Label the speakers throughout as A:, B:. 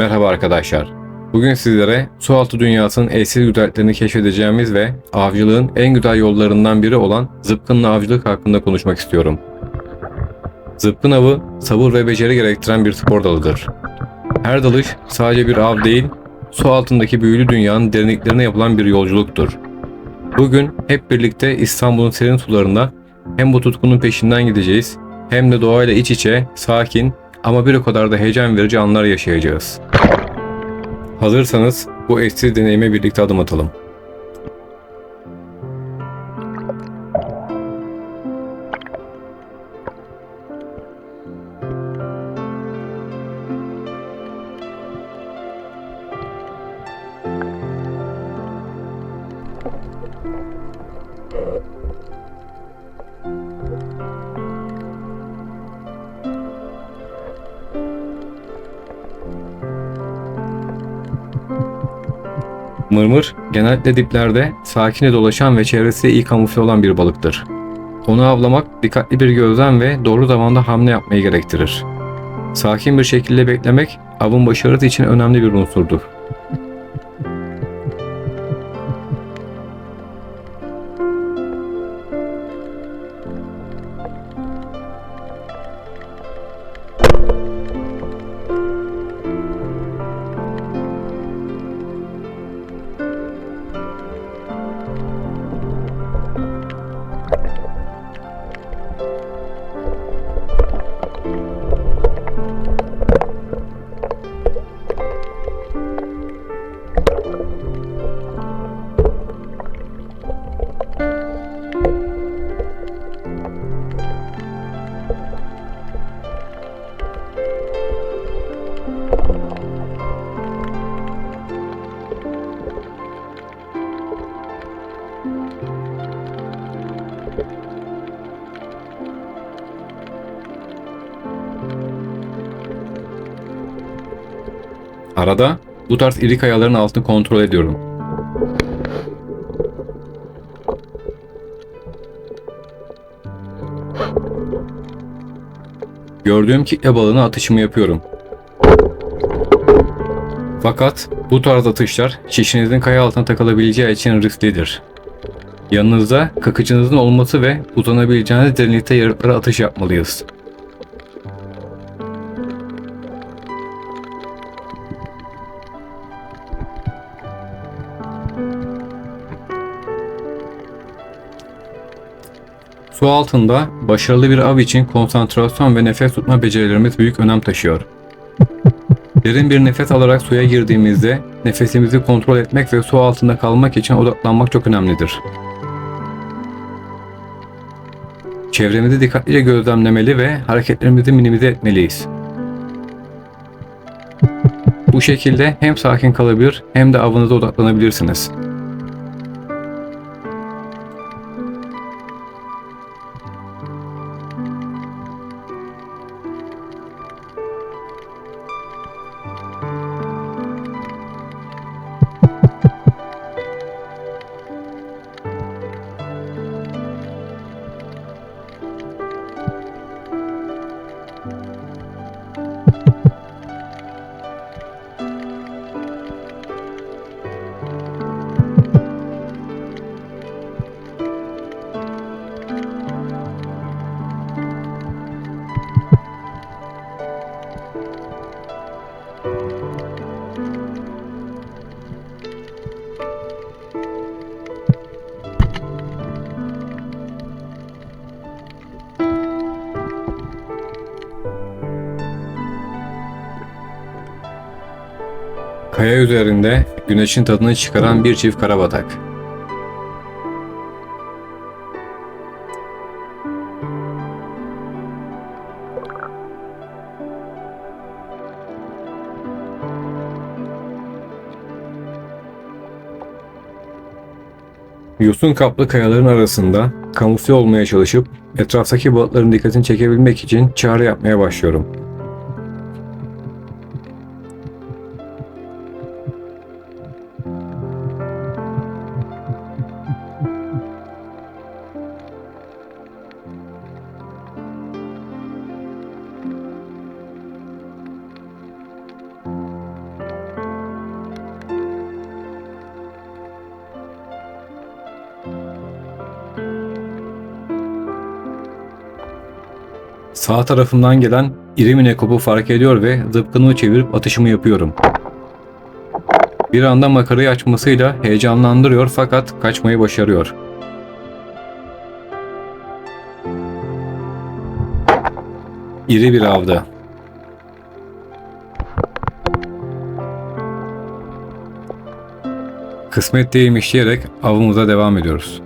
A: Merhaba arkadaşlar. Bugün sizlere sualtı dünyasının eşsiz güzelliklerini keşfedeceğimiz ve avcılığın en güzel yollarından biri olan zıpkınla avcılık hakkında konuşmak istiyorum. Zıpkın avı sabır ve beceri gerektiren bir spor dalıdır. Her dalış sadece bir av değil, su altındaki büyülü dünyanın derinliklerine yapılan bir yolculuktur. Bugün hep birlikte İstanbul'un serin sularında hem bu tutkunun peşinden gideceğiz hem de doğayla iç içe, sakin ama bir o kadar da heyecan verici anlar yaşayacağız. Hazırsanız bu eşsiz deneyime birlikte adım atalım. Mırmır genellikle diplerde sakine dolaşan ve çevresiyle iyi kamufle olan bir balıktır. Onu avlamak dikkatli bir gözlem ve doğru zamanda hamle yapmayı gerektirir. Sakin bir şekilde beklemek avın başarısı için önemli bir unsurdur. Arada bu tarz iri kayaların altını kontrol ediyorum. Gördüğüm kitle balığına atışımı yapıyorum. Fakat bu tarz atışlar şişinizin kaya altına takılabileceği için risklidir. Yanınızda kakıcınızın olması ve uzanabileceğiniz derinlikte yarıklara atış yapmalıyız. Su altında başarılı bir av için konsantrasyon ve nefes tutma becerilerimiz büyük önem taşıyor. Derin bir nefes alarak suya girdiğimizde nefesimizi kontrol etmek ve su altında kalmak için odaklanmak çok önemlidir. Çevremizi dikkatlice gözlemlemeli ve hareketlerimizi minimize etmeliyiz. Bu şekilde hem sakin kalabilir hem de avınıza odaklanabilirsiniz. Kaya üzerinde güneşin tadını çıkaran bir çift karabatak. Yosun kaplı kayaların arasında kamufle olmaya çalışıp etraftaki balıkların dikkatini çekebilmek için çağrı yapmaya başlıyorum. Sağ tarafımdan gelen iri minekopu fark ediyor ve zıpkınımı çevirip atışımı yapıyorum. Bir anda makarayı açmasıyla heyecanlandırıyor fakat kaçmayı başarıyor. İri bir avdı. Kısmet değilmiş diyerek avımıza devam ediyoruz.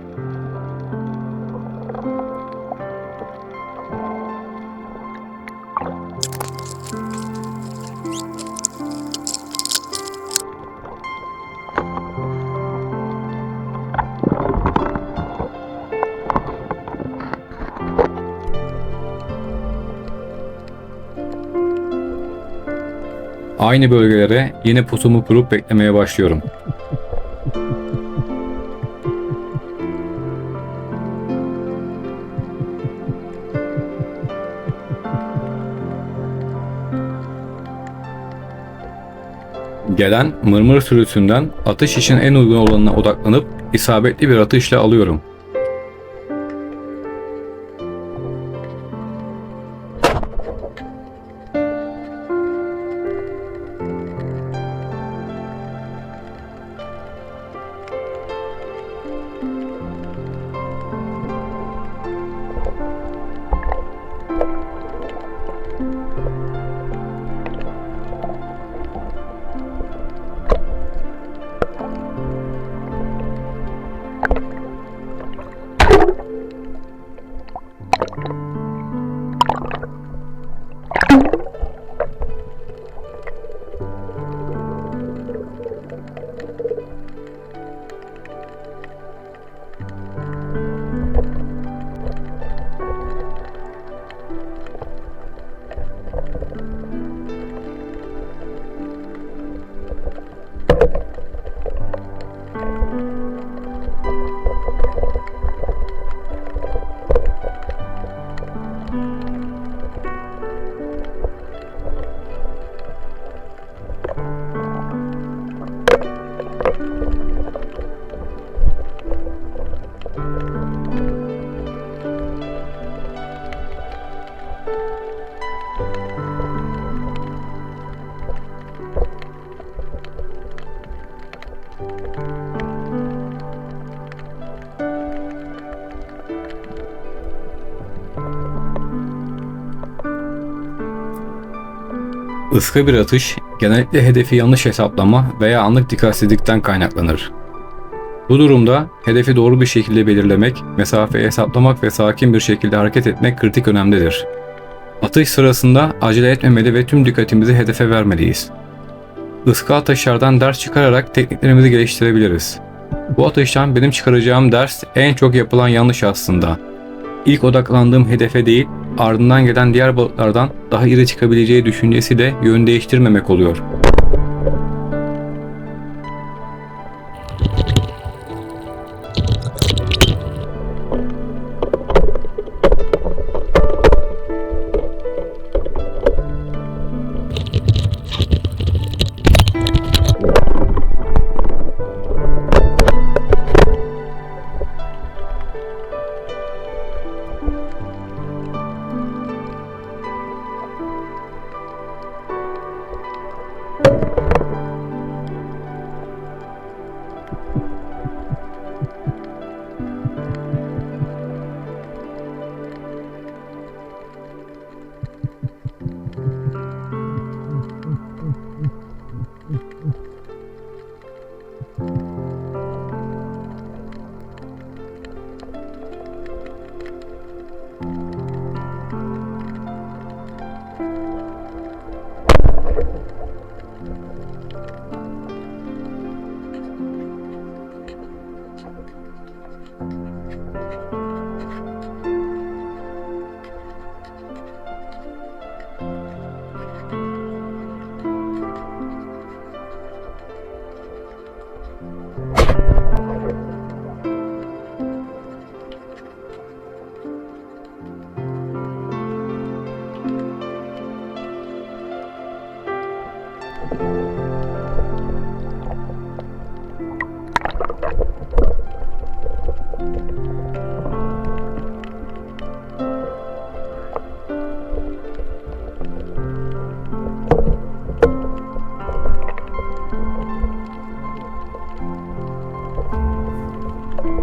A: Aynı bölgelere yine pusumu kurup beklemeye başlıyorum. Gelen mırmır sürüsünden atış için en uygun olanına odaklanıp isabetli bir atışla alıyorum. Iska bir atış genellikle hedefi yanlış hesaplama veya anlık dikkatsizlikten kaynaklanır. Bu durumda hedefi doğru bir şekilde belirlemek, mesafeyi hesaplamak ve sakin bir şekilde hareket etmek kritik önemlidir. Atış sırasında acele etmemeli ve tüm dikkatimizi hedefe vermeliyiz. Iska atışlardan ders çıkararak tekniklerimizi geliştirebiliriz. Bu atıştan benim çıkaracağım ders en çok yapılan yanlış aslında. İlk odaklandığım hedefe değil, ardından gelen diğer balıklardan daha iri çıkabileceği düşüncesi de yön değiştirmemek oluyor.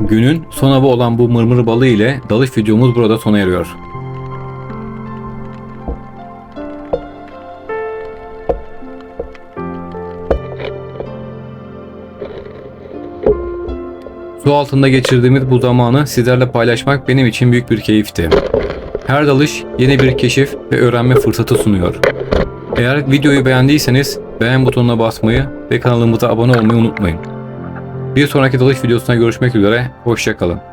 A: Günün son avı olan bu mırmır balığı ile dalış videomuz burada sona eriyor. Su altında geçirdiğimiz bu zamanı sizlerle paylaşmak benim için büyük bir keyifti. Her dalış yeni bir keşif ve öğrenme fırsatı sunuyor. Eğer videoyu beğendiyseniz beğen butonuna basmayı ve kanalımıza abone olmayı unutmayın. Bir sonraki dalış videosuna görüşmek üzere, hoşçakalın.